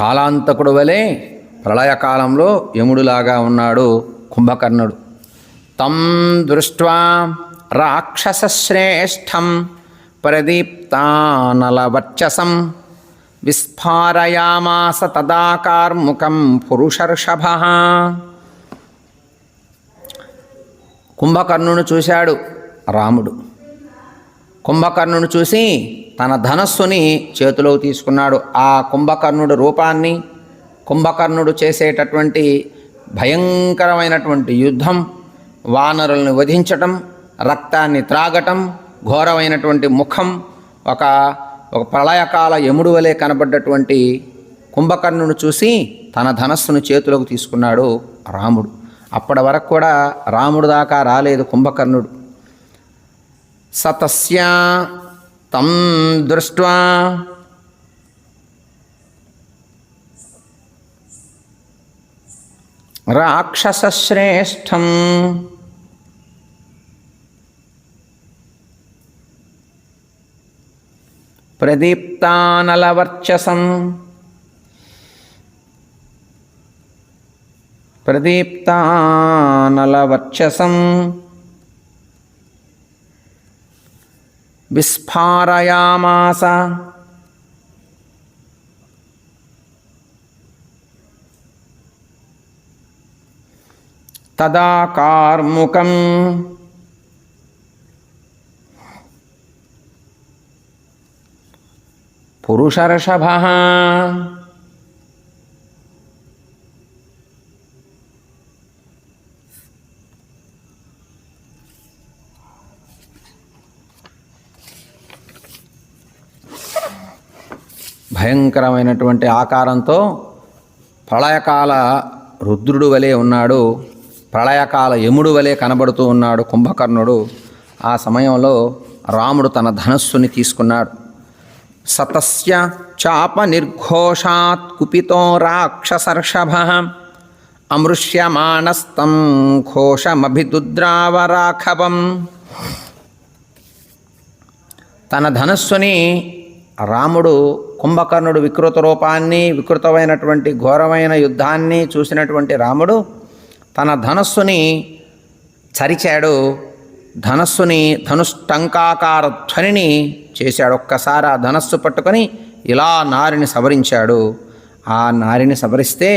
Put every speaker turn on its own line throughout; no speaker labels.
కాలాంతకుడు వలె ప్రళయకాలంలో యముడులాగా ఉన్నాడు కుంభకర్ణుడు. తం దృష్ట్వా రాక్షసశ్రేష్టం ప్రదీప్తానలవర్చసం విస్ఫారయామాస తదా కార్ముకం పురుషర్షభ. కుంభకర్ణుని చూశాడు రాముడు. కుంభకర్ణుని చూసి తన ధనస్సుని చేతిలో తీసుకున్నాడు. ఆ కుంభకర్ణుడి రూపాన్ని కుంభకర్ణుడు చేసేటటువంటి భయంకరమైనటువంటి యుద్ధం వానరులను వధించటం రక్తాన్ని త్రాగటం ఘోరమైనటువంటి ముఖం ఒక ఒక ప్రళయకాల యముడు వలె కనబడ్డటువంటి కుంభకర్ణుని చూసి తన ధనస్సును చేతిలోకి తీసుకున్నాడు రాముడు. అప్పటి వరకు కూడా రాముడు దాకా రాలేదు కుంభకర్ణుడు. సతస్యా తం దృష్ట్వా. రాక్షసశ్రేష్టం. ప్రదీప్తానలవర్చసం. ప్రదీప్తానలవర్చసం. విస్ఫారయామాస తదా కార్ముకం పురుషర్షభ భయంకరమైనటువంటి ఆకారంతో ప్రళయకాల రుద్రుడు వలె ఉన్నాడు. ప్రళయకాల యముడు వలె కనబడుతూ ఉన్నాడు కుంభకర్ణుడు. ఆ సమయంలో రాముడు తన ధనస్సుని తీసుకున్నాడు. సతస్య చాప నిర్ఘోషాత్ కుపితో రాక్షసర్షభ అమృష్యమాణస్తం ఘోషమభిదుద్రావరాఖవం తన ధనస్సుని రాముడు కుంభకర్ణుడు వికృత రూపాన్ని వికృతమైనటువంటి ఘోరమైన యుద్ధాన్ని చూసినటువంటి రాముడు తన ధనస్సుని చరిచాడు. ధనస్సుని ధనుష్టంకాకార ధ్వనిని చేశాడు. ఒక్కసారి ఆ ధనస్సు పట్టుకొని ఇలా నారిని సవరించాడు. ఆ నారిని సవరిస్తే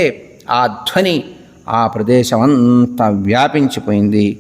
ఆ ధ్వని ఆ ప్రదేశం అంతా వ్యాపించిపోయింది.